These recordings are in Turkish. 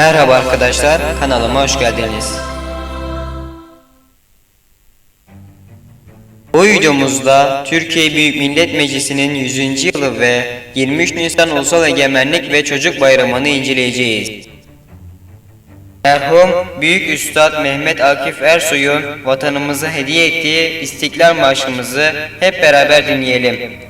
Merhaba arkadaşlar, kanalıma hoş geldiniz. Bu videomuzda Türkiye Büyük Millet Meclisi'nin 100. yılı ve 23 Nisan Ulusal Egemenlik ve Çocuk Bayramı'nı inceleyeceğiz. Merhum Büyük Üstad Mehmet Akif Ersoy'un vatanımıza hediye ettiği İstiklal Marşımızı hep beraber dinleyelim.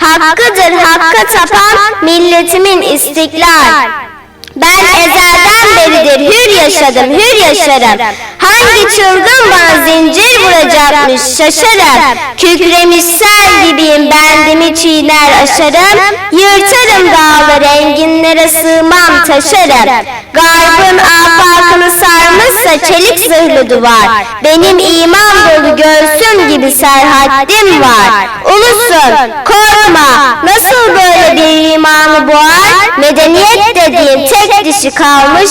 Hakkıdır hakka tapan milletimin istiklal. Ben ezelden beridir hür yaşadım, hür yaşarım. Hangi çılgın bana zincir vuracakmış şaşarım. Kükremiş sel gibiyim bendimi çiğner aşarım. Yırtarım dağları enginlere sığmam taşarım. Garbın afakını sarmışsa çelik zırhlı duvar. Benim iman dolu göğsüm gibi serhaddim var. Ulusun korkma nasıl böyle bir imanı boğar? Medeniyet dediğin tek dişi kalmış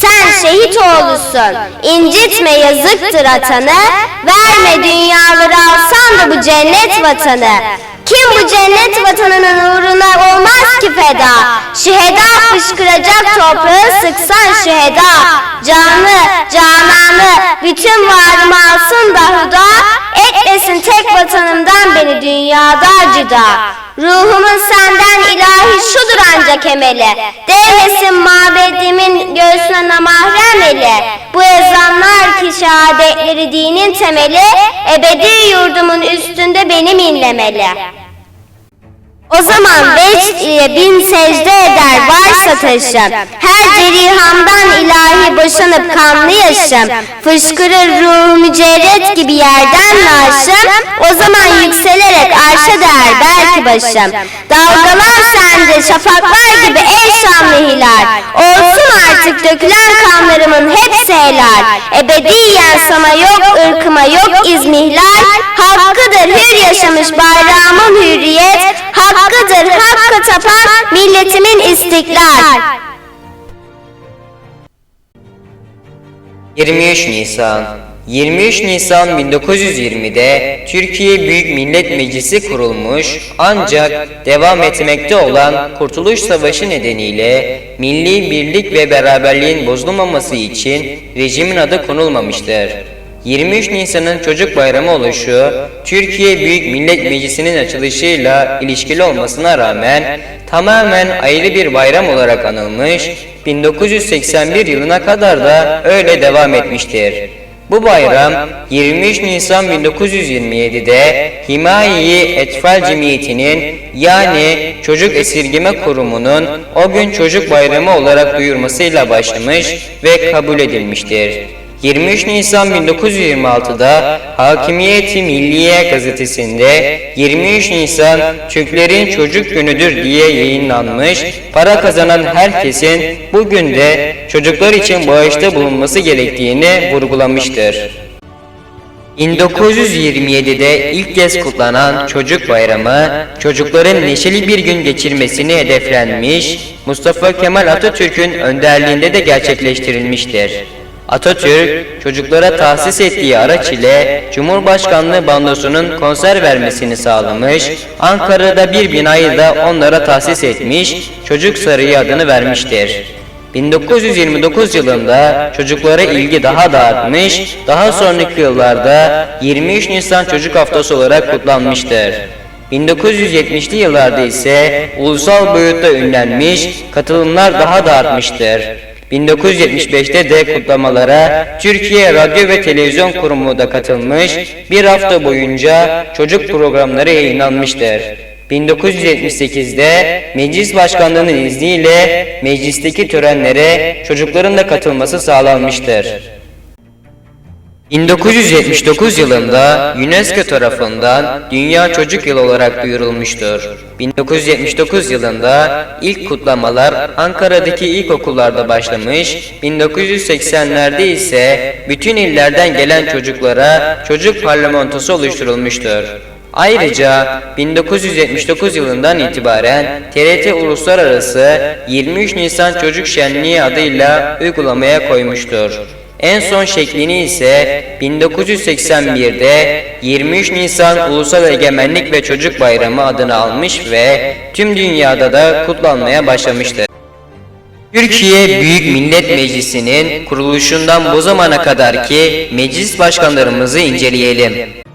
Sen şehit oğlusun, incitme yazıktır atanı. Verme dünyaları alsan da bu cennet vatanı. Kim bu cennet vatanının uğruna olmaz ki feda? Şüheda fışkıracak toprağı sıksan şüheda. Canlı, cananı, bütün varımı alsın da huda. Etmesin tek vatanımdan beni dünyada cüda. Ruhumun senden ilahi şudur ancak emeli. Değmesin mabedimin göğsüne namahrem eli. Bu ezanlar ki şehadetleri dinin temeli. Ebedi yurdumun üstünde benim inlemeli. O zaman beş ile bin secde eder varsa taşım. Her cerihamdan ilahi boşanıp kanlı yaşım. Fışkırır ruhu mücerret gibi yerden naşım. O zaman yükselerek arşa değer belki başım. Dalgalar sende şafaklar gibi ey şanlı hilal. Olsun artık dökülen kanlarımın hepsi helal. Ebediyen sana yok ırkıma yok izmihlal. Hakkıdır hür yaşamış bayrağımın hürriyet. Hakkıdır hakka tapan milletimin istiklal. 23 Nisan 23 Nisan 1920'de Türkiye Büyük Millet Meclisi kurulmuş ancak devam etmekte olan Kurtuluş Savaşı nedeniyle milli birlik ve beraberliğin bozulmaması için rejimin adı konulmamıştır. 23 Nisan'ın Çocuk Bayramı oluşu, Türkiye Büyük Millet Meclisi'nin açılışıyla ilişkili olmasına rağmen tamamen ayrı bir bayram olarak anılmış, 1981 yılına kadar da öyle devam etmiştir. Bu bayram 23 Nisan 1927'de Himayi Etfal Cemiyeti'nin yani Çocuk Esirgeme Kurumu'nun o gün Çocuk Bayramı olarak duyurmasıyla başlamış ve kabul edilmiştir. 23 Nisan 1926'da Hakimiyeti Milliye gazetesinde 23 Nisan Türklerin Çocuk Günüdür diye yayınlanmış, para kazanan herkesin bugün de çocuklar için bağışta bulunması gerektiğini vurgulamıştır. 1927'de ilk kez kutlanan Çocuk Bayramı, çocukların neşeli bir gün geçirmesini hedeflenmiş, Mustafa Kemal Atatürk'ün önderliğinde de gerçekleştirilmiştir. Atatürk, çocuklara tahsis ettiği araç ile Cumhurbaşkanlığı bandosunun konser vermesini sağlamış, Ankara'da bir binayı da onlara tahsis etmiş, Çocuk Sarayı adını vermiştir. 1929 yılında çocuklara ilgi daha da artmış, daha sonraki yıllarda 23 Nisan Çocuk Haftası olarak kutlanmıştır. 1970'li yıllarda ise ulusal boyutta ünlenmiş, katılımlar daha da artmıştır. 1975'te de kutlamalara Türkiye Radyo ve Televizyon Kurumu da katılmış, bir hafta boyunca çocuk programları yayınlanmıştır. 1978'de Meclis Başkanlığı'nın izniyle meclisteki törenlere çocukların da katılması sağlanmıştır. 1979 yılında UNESCO tarafından Dünya Çocuk Yılı olarak duyurulmuştur. 1979 yılında ilk kutlamalar Ankara'daki ilkokullarda başlamış, 1980'lerde ise bütün illerden gelen çocuklara çocuk parlamentosu oluşturulmuştur. Ayrıca 1979 yılından itibaren TRT Uluslararası 23 Nisan Çocuk Şenliği adıyla uygulamaya koymuştur. En son şeklini ise 1981'de 23 Nisan Ulusal Egemenlik ve Çocuk Bayramı adını almış ve tüm dünyada da kutlanmaya başlamıştır. Türkiye Büyük Millet Meclisi'nin kuruluşundan bu zamana kadarki meclis başkanlarımızı inceleyelim.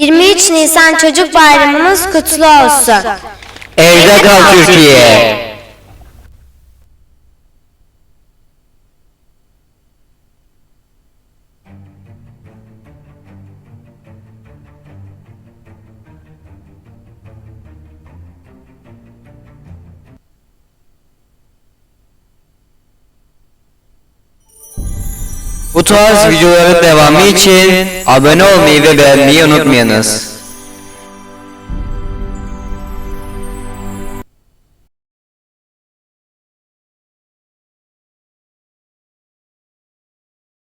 23 Nisan Çocuk Bayramımız kutlu olsun. Evde kal Türkiye. Bu tarz videoların devamı için abone olmayı ve beğenmeyi unutmayınız.